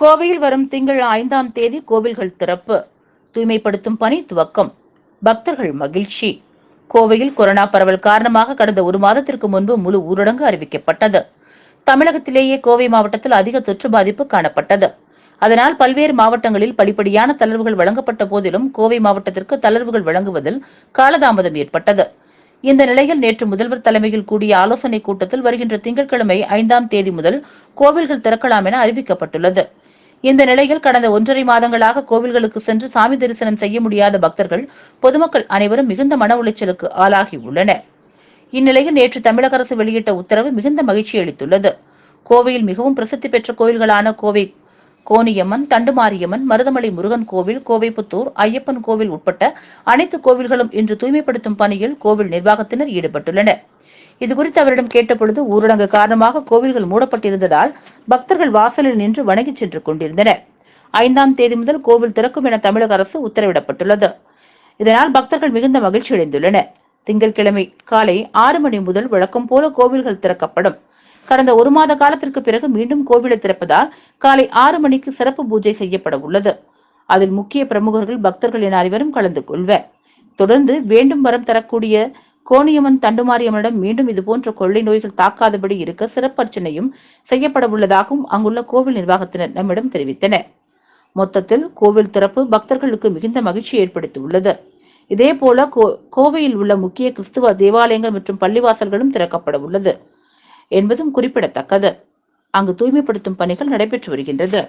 கோவையில் வரும் திங்கள் ஐந்தாம் தேதி கோவில்கள் திறப்பு. தூய்மைப்படுத்தும் பணி துவக்கம். பக்தர்கள் மகிழ்ச்சி. கோவையில் கொரோனா பரவல் காரணமாக கடந்த ஒரு மாதத்திற்கு முன்பு முழு ஊரடங்கு அறிவிக்கப்பட்டது. தமிழகத்திலேயே கோவை மாவட்டத்தில் அதிக தொற்று பாதிப்பு காணப்பட்டது. அதனால் பல்வேறு மாவட்டங்களில் படிப்படியான தளர்வுகள் வழங்கப்பட்ட போதிலும் கோவை மாவட்டத்திற்கு தளர்வுகள் வழங்குவதில் காலதாமதம் ஏற்பட்டது. இந்த நிலையில் நேற்று முதல்வர் தலைமையில் கூடிய ஆலோசனைக் கூட்டத்தில் வருகின்ற திங்கட்கிழமை ஐந்தாம் தேதி முதல் கோவில்கள் திறக்கலாம் என அறிவிக்கப்பட்டுள்ளது. இந்த நிலையில் கடந்த ஒன்றரை மாதங்களாக கோவில்களுக்கு சென்று சாமி தரிசனம் செய்ய முடியாத பக்தர்கள் பொதுமக்கள் அனைவரும் மிகுந்த மன உளைச்சலுக்கு ஆளாகி உள்ளனர். இந்நிலையில் நேற்று தமிழக அரசு வெளியிட்ட உத்தரவு மிகுந்த மகிழ்ச்சி அளித்துள்ளது. கோவையில் மிகவும் பிரசித்தி பெற்ற கோயில்களான கோவை கோனியம்மன் தண்டுமாரியம்மன் மருதமலை முருகன் கோவில் கோவைப்புத்தூர் ஐயப்பன் கோவில் உட்பட்ட அனைத்து கோவில்களும் இன்று தூய்மைப்படுத்தும் பணியில் கோவில் நிர்வாகத்தினர் ஈடுபட்டுள்ளனர். இதுகுறித்து அவரிடம் கேட்டபொழுது ஊரடங்கு காரணமாக கோவில்கள் மூடப்பட்டிருந்ததால் பக்தர்கள் வாசலில் நின்று வணங்கிச் சென்று கொண்டிருந்தனர். ஐந்தாம் தேதி முதல் கோவில் திறக்கும் என தமிழக அரசு உத்தரவிடப்பட்டுள்ளது. இதனால் பக்தர்கள் மிகுந்த மகிழ்ச்சி அடைந்துள்ளனர் திங்கட்கிழமை காலை ஆறு மணி முதல் வழக்கம் போல கோவில்கள் திறக்கப்படும். கடந்த ஒரு மாத காலத்திற்கு பிறகு மீண்டும் கோவிலை திறப்பதால் காலை ஆறு மணிக்கு சிறப்பு பூஜை செய்யப்பட உள்ளது அதில் முக்கிய பிரமுகர்கள் பக்தர்கள் என அனைவரும் கலந்து கொள்வர். தொடர்ந்து வேண்டும் வரம் தரக்கூடிய கோணியம்மன் தண்டுமாரியம்மனிடம் மீண்டும் இதுபோன்ற கொள்ளை நோய்கள் தாக்காதபடி இருக்க சிறப்பர்ச்சனையும் செய்யப்பட உள்ளதாகவும் அங்குள்ள கோவில் நிர்வாகத்தினர் நம்மிடம் தெரிவித்தனர். மொத்தத்தில் கோவில் திறப்பு பக்தர்களுக்கு மிகுந்த மகிழ்ச்சி ஏற்படுத்தியுள்ளது. இதேபோல கோ- கோவையில் உள்ள முக்கிய கிறிஸ்துவ தேவாலயங்கள் மற்றும் பள்ளிவாசல்களும் திறக்கப்பட உள்ளது என்பதும் குறிப்பிடத்தக்கது. அங்கு தூய்மைப்படுத்தும் பணிகள் நடைபெற்று வருகின்றது.